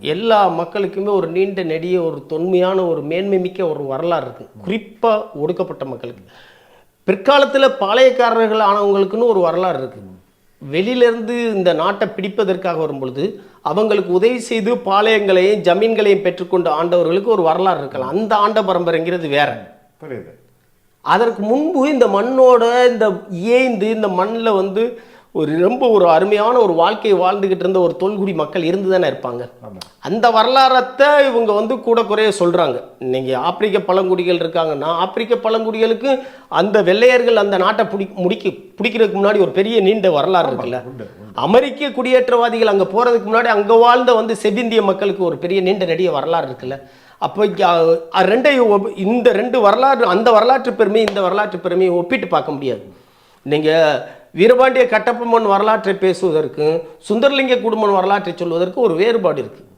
எல்லா மக்களுக்குமே ஒரு நீண்ட நெடிய ஒரு தொன்மையான ஒரு மேன்மை மிக்க ஒரு வரலாறு இருக்கு. குறிப்பாக ஒடுக்கப்பட்ட மக்களுக்கு. பிற்காலத்தில் பாளையக்காரர்கள் ஆனவங்களுக்குன்னு ஒரு வரலாறு இருக்கு. வெளியிலேருந்து இந்த நாட்டை பிடிப்பதற்காக வரும்பொழுது அவங்களுக்கு உதவி செய்து பாளையங்களையும் ஜமீன்களையும் பெற்றுக்கொண்டு ஆண்டவர்களுக்கு ஒரு வரலாறு இருக்கலாம். அந்த ஆண்ட பரம்பரைங்கிறது வேற. புரியுது. அதற்கு முன்பு இந்த மண்ணோட இந்த ஏய்ந்து இந்த மண்ணில் வந்து ஒரு ரொம்ப ஒரு அருமையான ஒரு வாழ்க்கையை வாழ்ந்துகிட்டு இருந்த ஒரு தொல்குடி மக்கள் இருந்து தானே இருப்பாங்க. அந்த வரலாறத்தை இவங்க வந்து கூட குறைய சொல்கிறாங்க இன்னைக்கு ஆப்பிரிக்க பழங்குடிகள் இருக்காங்கன்னா ஆப்பிரிக்க பழங்குடிகளுக்கு அந்த வெள்ளையர்கள் அந்த நாட்டை பிடி முடிக்க பிடிக்கிறதுக்கு முன்னாடி ஒரு பெரிய நீண்ட வரலாறு இருக்குல்ல. அமெரிக்க குடியேற்றவாதிகள் அங்கே போகிறதுக்கு முன்னாடி அங்கே வாழ்ந்த வந்து செவ்விந்திய மக்களுக்கு ஒரு பெரிய நீண்ட நெடிய வரலாறு இருக்குல்ல. அப்போ ரெண்டையும் இந்த ரெண்டு வரலாறு அந்த வரலாற்று பெருமை இந்த வரலாற்று பெருமையை ஒப்பிட்டு பார்க்க முடியாது. நீங்கள் வீரபாண்டிய கட்டபொம்மன் வரலாற்றை பேசுவதற்கும் சுந்தரலிங்க குடும்பம் வரலாற்றை சொல்வதற்கு ஒரு வேறுபாடு இருக்குது